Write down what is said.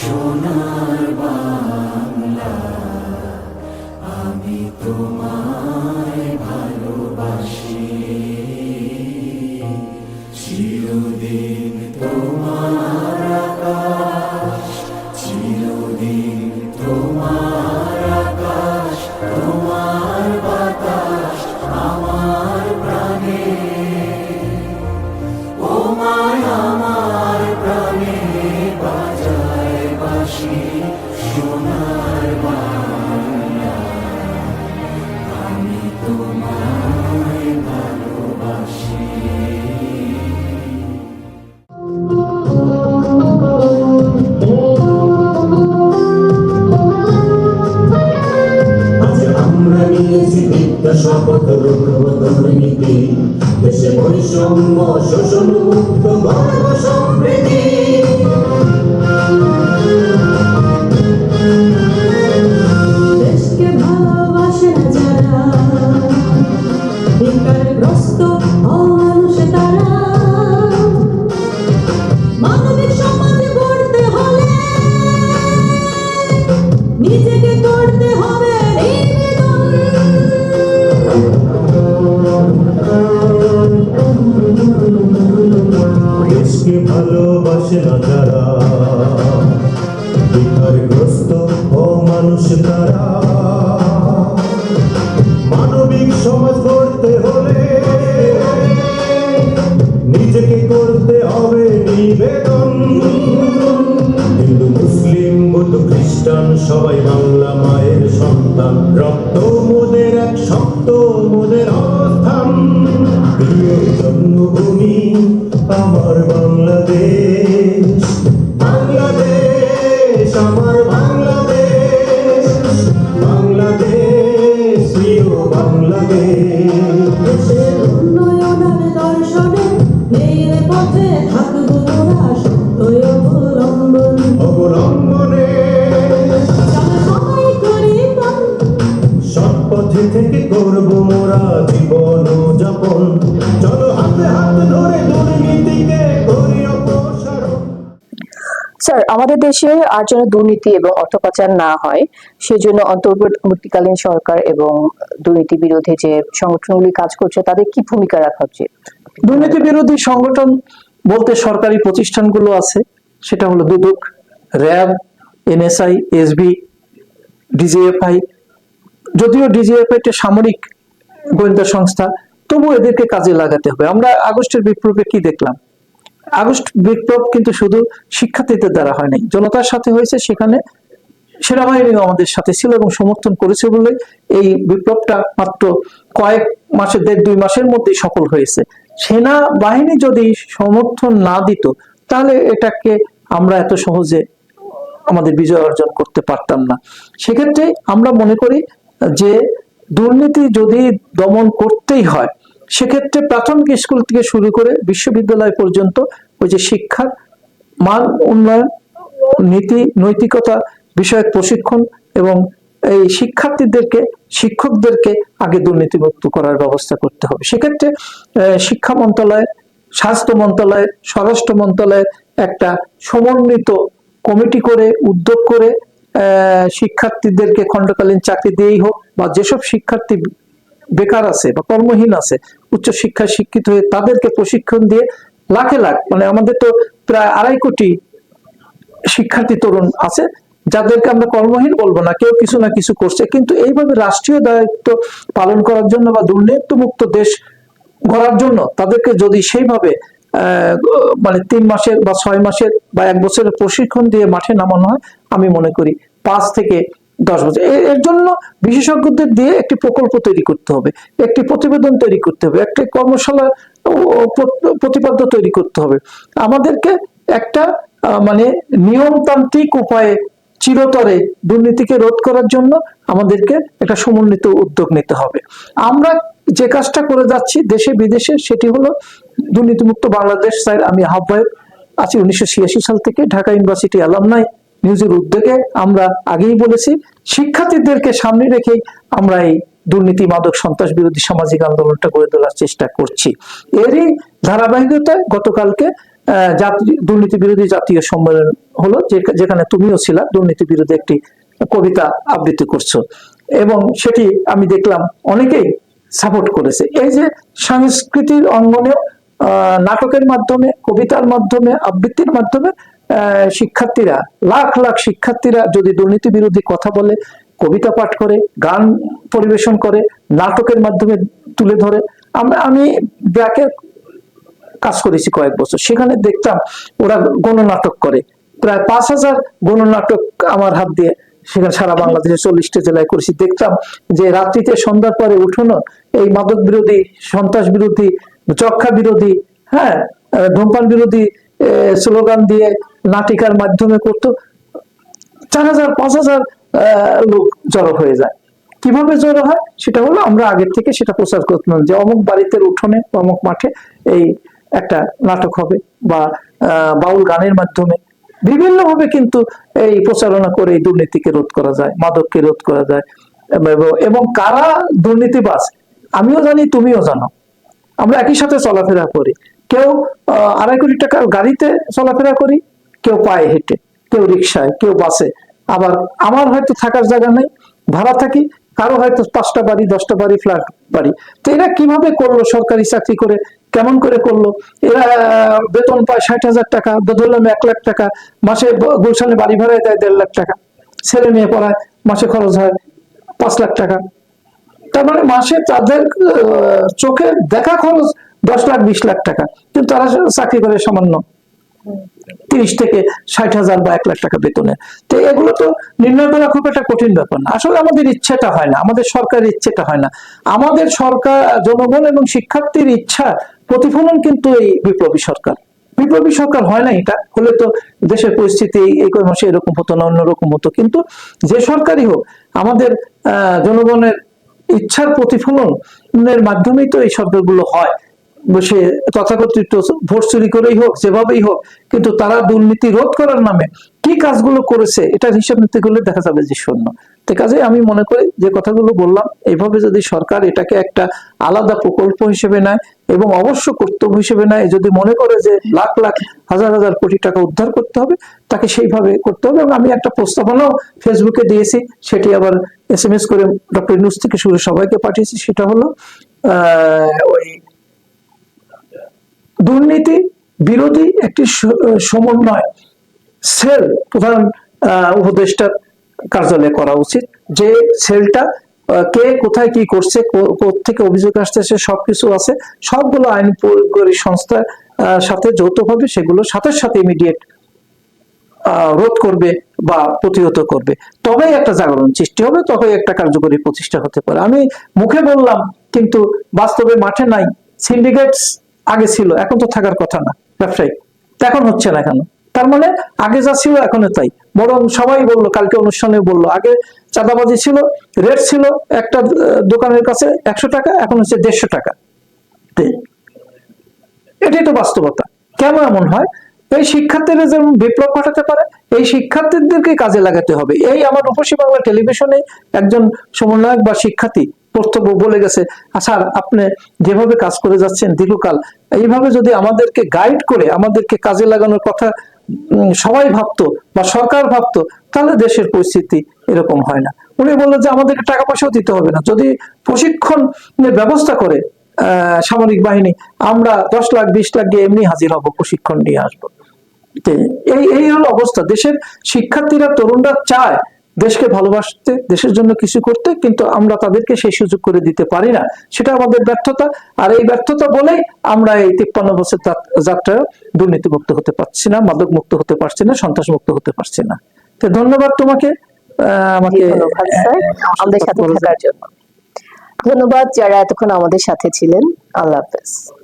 সোনার নিয়েছি বিদ্যা শপথ রুখব দেশে বৈষম্য শোষণ মুক্ত সমৃদ্ধি। ভালোবাসে না যারা? বিকারগ্রস্ত ও মানুষ তারা? মানবিক সমাজ গড়তে হলে নিজেকে করতে হবে নিবেদন। হিন্দু, মুসলিম, বৌদ্ধ, খ্রিস্টান, সবাই বাংলা মায়ের সন্তান। রক্ত মোদের এক শক্ত মোদের অবস্থান। প্রিয় জন্মভূমি জীবন যাপন চলো হাতে হাত ধরে দুর্নীতিকে করি অপসারণ। স্যার আমাদের দেশে আর যেন দুর্নীতি এবং অর্থ পাচার না হয় সেজন্য অন্তর্বর্তীকালীন সরকার এবং দুর্নীতি বিরোধী যে সংগঠনগুলি কাজ করছে তাদের কি ভূমিকা রাখা উচিত? দুর্নীতি বিরোধী সংগঠন বলতে সরকারি প্রতিষ্ঠানগুলো আছে সেটা হলো Dudok RAB NSI SB DGFI. যদিও ডিজিএফআই একটা সামরিক গোয়েন্দা সংস্থা তবু এদেরকে কাজে লাগাতে হবে। আমরা আগস্টের বিপ্লবে কি দেখলাম? আগস্ট বিপ্লব কিন্তু শুধু শিক্ষার্থীদের দ্বারা হয় নাই, জনতার সাথে হয়েছে, সেখানে সেনাবাহিনীও আমাদের সাথে ছিল এবং সমর্থন করেছে বলে এই বিপ্লবটা মাত্র কয়েক মাসের দেড় দুই মাসের মধ্যেই সফল হয়েছে। সেনা বাহিনী যদি সমর্থন না দিত, তাহলে এটাকে আমরা এত সহজে আমাদের বিজয় অর্জন করতে পারতাম না। সেক্ষেত্রে আমরা মনে করি যে দুর্নীতি যদি দমন করতেই হয়, সেক্ষেত্রে প্রাথমিক স্কুল থেকে শুরু করে বিশ্ববিদ্যালয় পর্যন্ত ওই যে শিক্ষার মান উন্নয়ন, নীতি, নৈতিকতা বিষয়ক প্রশিক্ষণ এবং এই শিক্ষার্থীদেরকে, শিক্ষকদেরকে আগে দুর্নীতিমুক্ত করার ব্যবস্থা করতে হবে। সেক্ষেত্রে শিক্ষা মন্ত্রণালয়, স্বাস্থ্য মন্ত্রণালয়, স্বরাষ্ট্র মন্ত্রণালয়ের একটা সমন্বিত কমিটি করে, উদ্যোগ করে শিক্ষার্থীদেরকে খণ্ডকালীন চাকরি দিয়েই হোক বা যেসব শিক্ষার্থী বেকার আছে বা কর্মহীন আছে উচ্চ শিক্ষায় শিক্ষিত হয়ে তাদেরকে প্রশিক্ষণ দিয়ে লাখে লাখ মানে আমাদের তো প্রায় আড়াই কোটি শিক্ষার্থী তরুণ আছে, যাদেরকে আমরা কর্মহীন বলব না, কেউ কিছু না কিছু করছে, কিন্তু এইভাবে রাষ্ট্রীয় দায়িত্ব পালন করার জন্য বা দুর্নীতিমুক্ত দেশ গড়ার জন্য তাদেরকে যদি সেইভাবে মানে তিন মাসের বা ছয় মাসের বা এক বছরের প্রশিক্ষণ দিয়ে মাঠে নামানো হয়, আমি মনে করি পাঁচ থেকে দশ বছর। এর জন্য বিশেষজ্ঞদের দিয়ে একটি প্রকল্প তৈরি করতে হবে, একটি প্রতিবেদন তৈরি করতে হবে, একটি কর্মশালা প্রতিপাদ্য তৈরি করতে হবে। আমাদেরকে একটা মানে নিয়মতান্ত্রিক উপায়ে চিরতরে দুর্নীতিকে রোধ করার জন্য আমাদেরকে একটা সমন্বিত উদ্যোগ নিতে হবে। আমরা যে কাজটা করে যাচ্ছি দেশে বিদেশে সেটি হলো দুর্নীতিমুক্ত বাংলাদেশ স্যার আমি আহ্বায়ক আছি উনিশশো ছিয়াশি সাল থেকে ঢাকা ইউনিভার্সিটি অ্যালামনাই নিউজের উদ্যোগে আমরা আগেই বলেছি, শিক্ষার্থীদেরকে সামনে রেখেই আমরা এই দুর্নীতি, মাদক, সন্ত্রাস বিরোধী সামাজিক আন্দোলনটা গড়ে তোলার চেষ্টা করছি। এরই ধারাবাহিকতায় গতকালকে দুর্নীতি বিরোধী জাতীয় সম্মেলন হলো যেখানে তুমিও ছিলা, দুর্নীতি বিরোধী একটি কবিতা আবৃত্তি করছ। এবং সেটি আমি দেখলাম অনেকেই সাপোর্ট করেছে। এই যে সংস্কৃতির অঙ্গনে নাটকের মাধ্যমে, কবিতার মাধ্যমে, আবৃত্তির মাধ্যমে শিক্ষার্থীরা, লাখ লাখ শিক্ষার্থীরা যদি দুর্নীতি বিরোধী কথা বলে, কবিতা পাঠ করে, গান পরিবেশন করে, নাটকের মাধ্যমে তুলে ধরে, আমরা, আমি ব্র্যাকের কাজ করেছি কয়েক বছর। সেখানে দেখতাম ওরা গণনাটক করে। প্রায় পাঁচ হাজার গণনাটক আমার হাত দিয়ে সেখানে সারা বাংলাদেশে চল্লিশটা জেলায় করেছি। দেখতাম যে রাত্রিতে সন্ধ্যার পরে উঠোনো এই মাদক বিরোধী, সন্ত্রাস বিরোধী যক্ষা বিরোধী হ্যাঁ ধূমপান বিরোধী স্লোগান দিয়ে নাটিকার মাধ্যমে করতো, চার হাজার, পাঁচ হাজার লোক জড়ো হয়ে যায়। কীভাবে জড়ো হয়? সেটা হলো আমরা আগের থেকে সেটা প্রচার করতাম যে অমুক বাড়িতে উঠোনে, অমুক মাঠে এই একটা নাটক হবে বা বাউল গানের মাধ্যমে। বিভিন্ন ভাবে কিন্তু এই প্রচারণা করে এই দুর্নীতিকে রোধ করা যায়, মাদককে রোধ করা যায়। এবং- কারা দুর্নীতিবাজ? আমিও জানি, তুমিও জানো। আমরা একই সাথে চলাফেরা করি। কেউ আড়াই কোটি টাকার গাড়িতে চলাফেরা করি কেউ পায়ে হেঁটে, কেউ রিক্সায় কেউ বাসে। আবার আমার হয়তো থাকার জায়গা নেই, ভাড়া থাকি, কারও হয়তো পাঁচটা বাড়ি, দশটা বাড়ি, ফ্ল্যাট বাড়ি। তো এরা কীভাবে করল সরকারি চাকরি করে, কেমন করে করল? এরা বেতন পায় ষাট হাজার টাকা ধরলাম এক লাখ টাকা, মাসে গুলশানে বাড়ি ভাড়ায় দেয় দেড় লাখ টাকা। ছেলে মেয়ে পড়ায়, মাসে খরচ হয় পাঁচ লাখ টাকা। তার মানে মাসে তাদের চোখে দেখা খরচ দশ লাখ, বিশ লাখ টাকা। কিন্তু তারা চাকরি করে সামান্য। তিরিশ থেকে ষাট হাজার বা এক লাখ টাকা বেতনে। তো এগুলো তো নির্ণয় করা খুব একটা কঠিন ব্যাপার না। আসলে আমাদের ইচ্ছেটা হয় না, আমাদের সরকারের ইচ্ছেটা হয় না। আমাদের সরকার, জনগণ এবং শিক্ষার্থীর ইচ্ছা, প্রতিফলন কিন্তু এই বিপ্লবী সরকার। বিপ্লবী সরকার হয় না এটা, হলে তো দেশের পরিস্থিতি এই কয় মাসে এরকম হতো না, অন্যরকম হতো। কিন্তু যে সরকারই হোক, আমাদের জনগণের ইচ্ছার প্রতিফলনের মাধ্যমেই তো এই সরকারগুলো হয়। সে তথাকথিত ভোট চুরি করেই হোক যেভাবেই হোক কিন্তু তারা দুর্নীতি রোধ করার নামে কি কাজগুলো করেছে এটার হিসাব নিতে গেলে দেখা যাবে যে শূন্য। তো কাজে আমি মনে করি যে কথাগুলো বললাম এইভাবে যদি সরকার এটাকে একটা আলাদা প্রকল্প হিসেবে নেয় এবং অবশ্য কর্তব্য হিসেবে নেয় যদি মনে করে যে লাখ লাখ হাজার হাজার কোটি টাকা উদ্ধার করতে হবে তাকে সেইভাবে করতে হবে এবং আমি একটা প্রস্তাবনাও ফেসবুকে দিয়েছি সেটি আবার এস এম এস করে ডক্টর ইনুস থেকে শুরু সবাইকে পাঠিয়েছি সেটা হলো আহ, ওই দুর্নীতি, বিরোধী একটি সমন্বয় সেল প্রধান উপদেষ্টার কার্যালয়ে করা উচিত। যে সেলটা কে কোথায় কি করছে থেকে অভিযোগ আসতেছে সবকিছু আছে। সবগুলো আইন প্রয়োগকারী সংস্থার সাথে যৌথভাবে সেগুলো সাথে সাথে ইমিডিয়েট রোধ করবে বা প্রতিহত করবে। তবেই একটা জাগরণ সৃষ্টি হবে, তবেই একটা কার্যকরী প্রতিষ্ঠা হতে পারে। আমি মুখে বললাম, কিন্তু বাস্তবে মাঠে নাই। সিন্ডিকেটস আগে ছিল, এখন তো থাকার কথা না, ব্যবসায়ী। তা এখন হচ্ছে না কেন? তার মানে আগে যা ছিল, এখনও তাই। বরং সবাই বলল, কালকে অনুষ্ঠানে বলল, আগে চাঁদাবাজি ছিল রেট ছিল একটা দোকানের কাছে একশো টাকা, এখন হচ্ছে দেড়শো টাকা। এটাই তো বাস্তবতা। কেন এমন হয়? এই শিক্ষার্থীরা যেমন বিপ্লব ঘটাতে পারে, এই শিক্ষার্থীদেরকে কাজে লাগাতে হবে। এই আমার রূপসী বাংলা টেলিভিশনে একজন সমন্বয়ক বা শিক্ষার্থী কর্তব্য বলে গেছে। "আ, স্যার আপনি যেভাবে কাজ করে যাচ্ছেন দীর্ঘকাল এইভাবে যদি আমাদেরকে গাইড করে আমাদেরকে কাজে লাগানোর কথা সবাই ভাবতো বা সরকার ভাবতো তাহলে দেশের পরিস্থিতি এরকম হয় না। উনি বললেন যে আমাদেরকে টাকা পয়সাও দিতে হবে না। যদি প্রশিক্ষণের ব্যবস্থা করে সামরিক বাহিনী আমরা দশ লাখ বিশ লাখ দিয়ে এমনি হাজির হব প্রশিক্ষণ নিয়ে আসব। এই এই হলো অবস্থা। দেশের শিক্ষার্থীরা তরুণরা চায় দেশকে ভালোবাসতে দেশের জন্য কিছু করতে কিন্তু আমরা তাদেরকে সেই সুযোগ করে দিতে পারি না। সেটা আমাদের ব্যর্থতা। আর এই ব্যর্থতা বলেই আমরা এই তিপ্পান্ন বছর যাত্রা দুর্নীতি মুক্ত হতে পারছি না মাদক মুক্ত হতে পারছি না সন্ত্রাস মুক্ত হতে পারছি না। তো ধন্যবাদ তোমাকে। আহ, আমাকে আমাদের সাথে। থাকার জন্য। ধন্যবাদ যারা এতক্ষণ আমাদের সাথে ছিলেন। আল্লাহ হাফেজ।